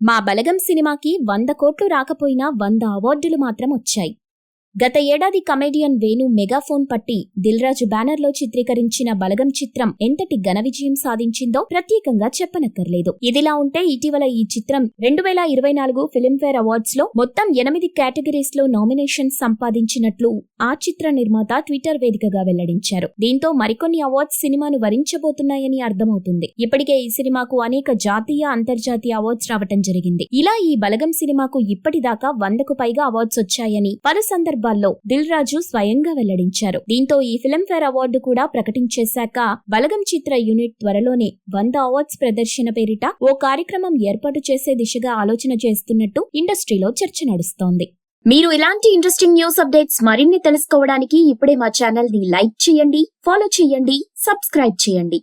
మా బలగం సినిమాకి వంద కోట్లు రాకపోయినా వంద అవార్డులు మాత్రం వచ్చాయి. గత ఏడాది కమెడియన్ వేణు మెగాఫోన్ పట్టి దిల్రాజు బ్యానర్లో చిత్రీకరించిన బలగం చిత్రం ఎంతటి ఘన విజయం సాధించిందో ప్రత్యేకంగా చెప్పనక్కర్లేదు. ఇదిలా ఉంటే ఇటీవల ఈ చిత్రం రెండు వేల ఇరవై నాలుగు ఫిలింఫేర్ అవార్డ్స్లో మొత్తం ఎనిమిది కేటగిరీస్లో నామినేషన్ సంపాదించినట్లు ఆ చిత్ర నిర్మాత ట్విట్టర్ వేదికగా వెల్లడించారు. దీంతో మరికొన్ని అవార్డ్స్ సినిమాను వరించబోతున్నాయని అర్థమవుతుంది. ఇప్పటికే ఈ సినిమాకు అనేక జాతీయ అంతర్జాతీయ అవార్డ్స్ రావటం జరిగింది. ఇలా ఈ బలగం సినిమాకు ఇప్పటిదాకా వందకు పైగా అవార్డ్స్ వచ్చాయని పలు సందర్భాల్లో దిల్ రాజు స్వయంగా వెల్లడించారు. దీంతో ఈ ఫిల్మ్ఫేర్ అవార్డు కూడా ప్రకటించేశాక బలగం చిత్ర యూనిట్ త్వరలోనే వంద అవార్డ్స్ ప్రదర్శన పేరిట ఓ కార్యక్రమం ఏర్పాటు చేసే దిశగా ఆలోచన చేస్తున్నట్టు ఇండస్ట్రీలో చర్చ నడుస్తోంది. మీరు ఇలాంటి ఇంట్రెస్టింగ్ న్యూస్ అప్డేట్స్ మరిన్ని తెలుసుకోవడానికి ఇప్పుడే మా ఛానల్ని లైక్ చేయండి ఫాలో చేయండి సబ్స్క్రైబ్ చేయండి.